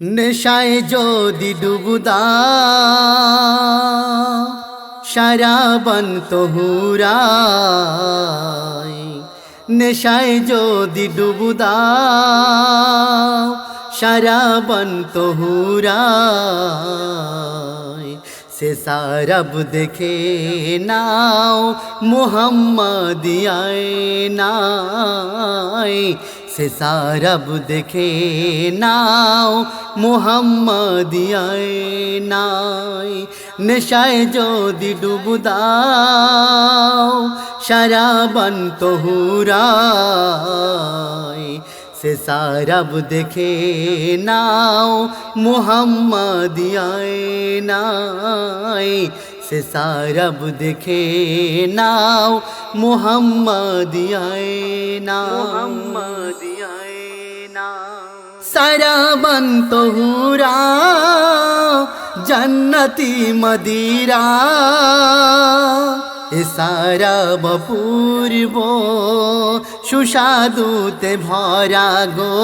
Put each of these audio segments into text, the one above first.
নেশায় যদি ডুবুদা, সারাবন তহুরায় নেশায় যদি ডুবুদা, সারাবন তহুরায় সে সারব দেখে নাও মোহাম্মদিয়ায় নাই সে সারব দেখে নাও মোহাম্মদিয়ায় নাই নেশায় যদি ডুব দাও সারাবন তহুরায় সে সারব দেখে নাও মোহাম্মদিয়ায় নাই সে সারব দেখে নাও মোহাম্মদিয়ায় না মোহাম্মদিয়ায় না সারাবন তহুরা জন্নতি মদিরা। এ সারা বপূর্ব সুস্বাদুতে ভরা গো।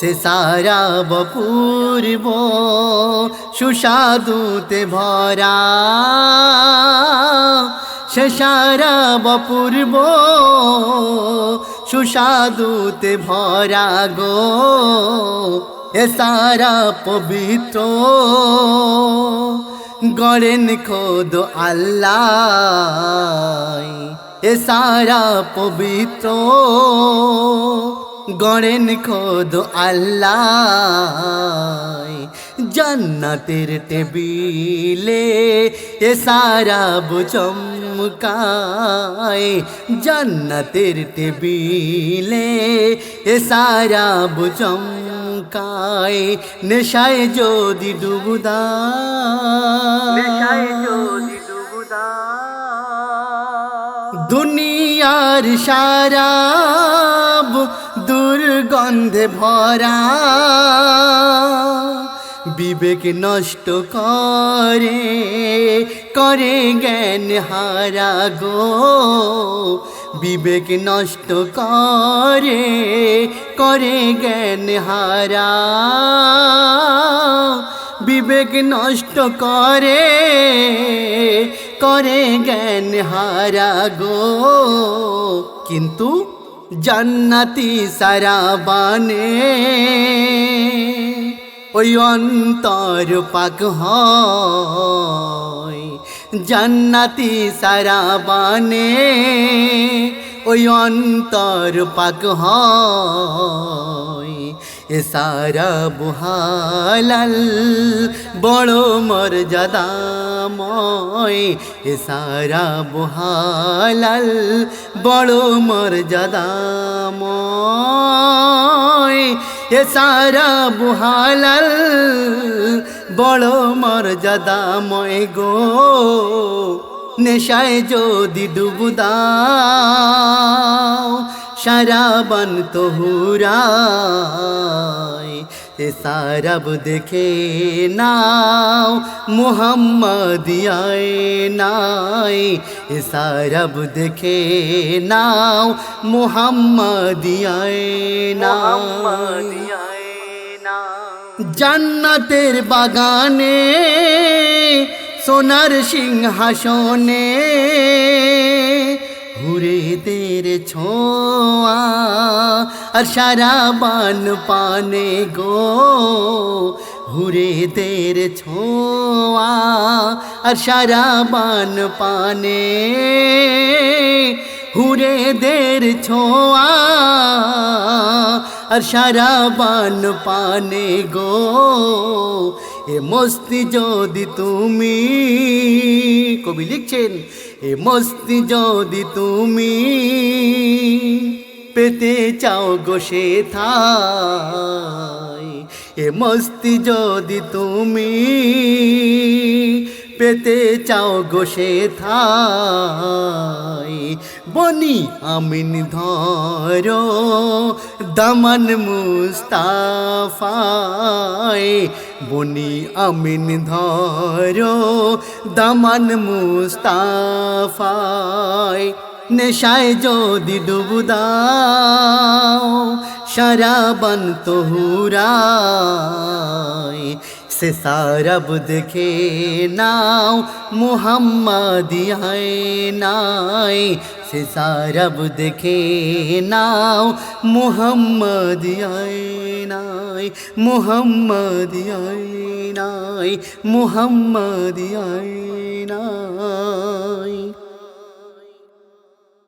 সে সারা বপূর্ব সুস্বাদুতে ভরা। সে সারা বপূর্ব সুস্বাদুতে ভরা গো, এ সারা পবিত্র। গড়েন খোদ আল্লাহ, এ সারা পবিত্র। গড়েন খোদ আল্লাহ, জান্নাতের টেবিলে এ সারা বুচমকায় জান্নাতের টেবিলে এ সারা বুচমকায় নেশায় যদি ডুবুদা। নেশায় যদি ডুবুদা। দুনিয়ার সারাব দুর্গন্ধে ভরা। বিবেক নষ্ট করে করে জ্ঞান হারা গো। বিবেক নষ্ট করে করে জ্ঞান হারা। বিবেক নষ্ট করে করে জ্ঞান হারা গো। কিন্তু জান্নাতি সারা বানে ওই অন্তর পাক হয়। জান্নাতি সারা বানে ওই অন্তর পাক হয়। এ সারা বুহালাল বড় মর্যাদাময় এ সারা বুহালাল বড় মর্যাদাময় এ সারা বুহালাল বড় মর্যাদাময় গো। নেশায় যদি ডুবুদাও সারাবন তো এ সারব দেখে নাও মোহাম্মদিয়ায় নাই। এ সারব দেখে নাও মোহাম্মদিয়ায় নাও জান্নাতের বাগানে সোনার সিংহাসনে হুরে দের ছোঁয়া আর সারা বান পানে গো। হুরে দের ছোঁয়া আর সারা বান পানে। হুরে দের ছোঁয়া আর সারা বান পানে গো। এ মস্তি যদি তুমি, কবি লিখছেন, এ মস্তি যদি তুমি পেতে চাও গো সে থাই এ মস্তি যদি তুমি পেতে চাও গো সে থাই বনি আমিন ধরো দমন মুস্তাফায়। বনি আমিন ধরো দমন মুস্তাফায়। নেশায় যদি ডুবু দাও সারাবান তহুরায় সে সারব দেখে নাও মোহাম্মদিয়ায় নাই সে সারব দেখে নাও মোহাম্মদিয়ায় নাই মোহাম্মদিয়ায় নাই মোহাম্মদিয়ায় নাই